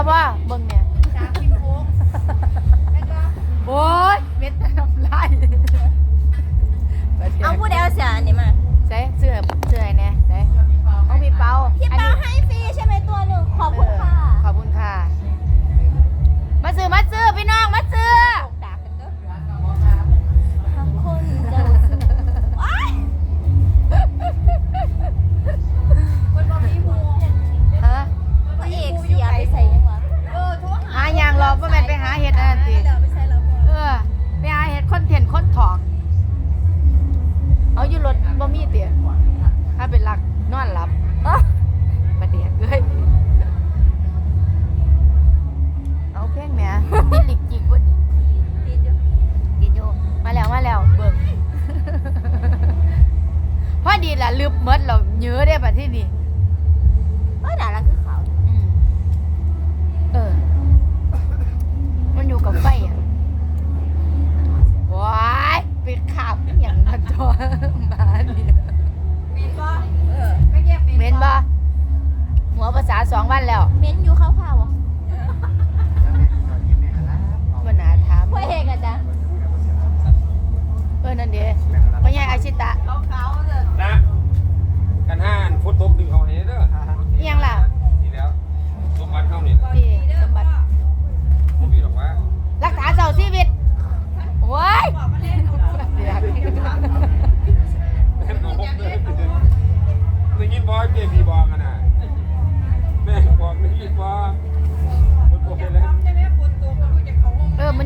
จับว่าเบิ่งเนี่ยจ้ากินโค้งโอ้ยเม็ดน้ำลาเอาผู้เดียวเสียอันนี้มา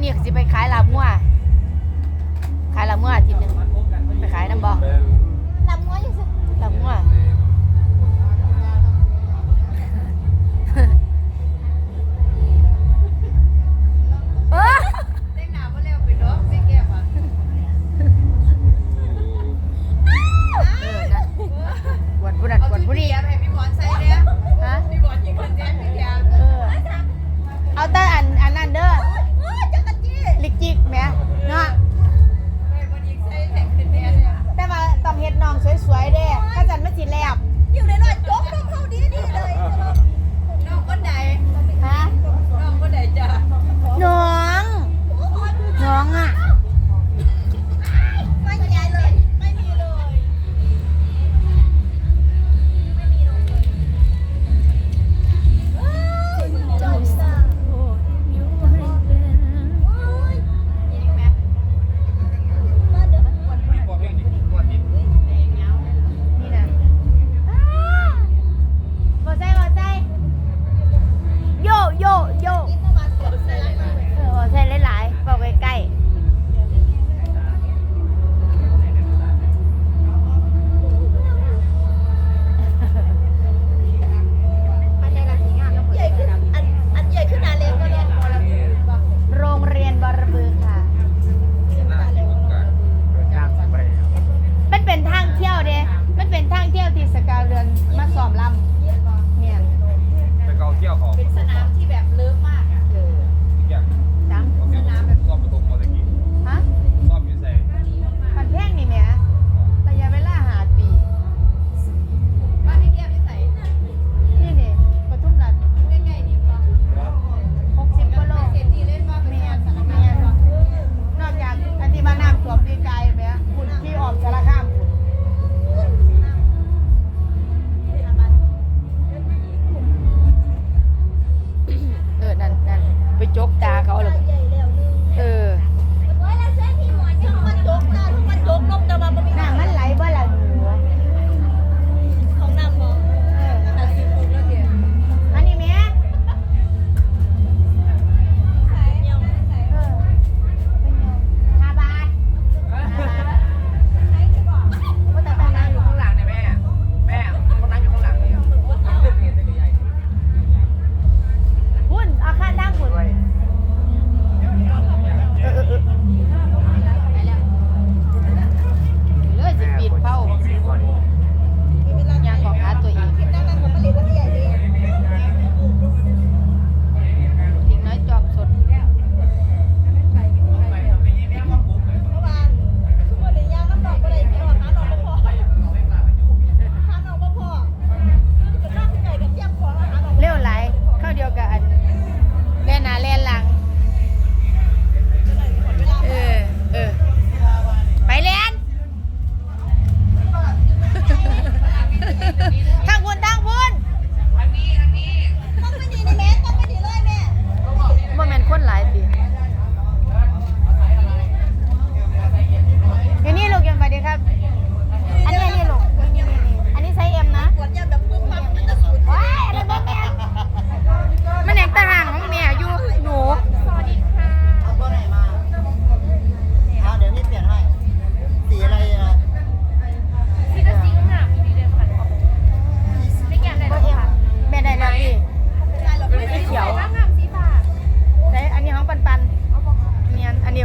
นี้ก็สิไปขายลาบงัวขายลาบงัวอทีนึงไปขายน้ำบ่ลำงัวอยู่สิลาบงัว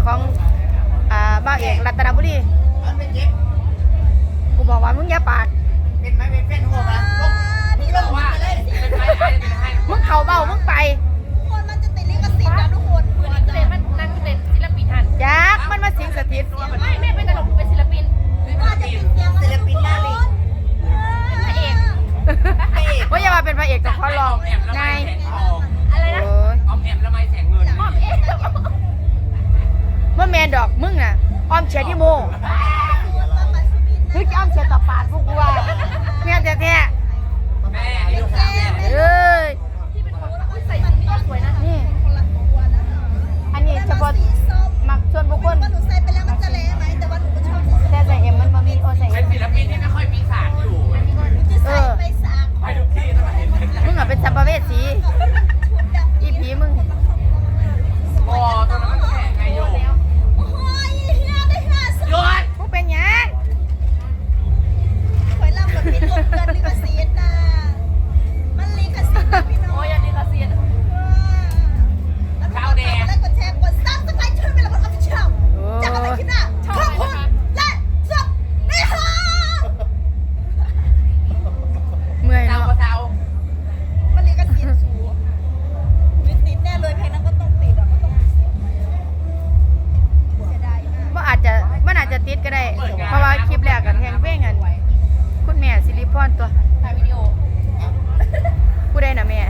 ของอบ้าเอกรัตนบุรีกูบอกว่ามึงอย่าปาดเป็นไหมเป็นเป็นหัวนะลงมึงลมาเลมึงเข่าเบามึงไป เมื่อแมนดอกมึงน่ะอ้อมเฉยดที่โมถึงจะอ้อมเฉยดต่อปาดพวกกูว่าแม่แท้แท้เอ้ยนี่อันนี้เฉพาะมักชวนพวกคล คลิปแรกกันแฮงเว้งอันคุณแม่สิริพรตัวถ่ายวิดีโอผู้ใดนะแม่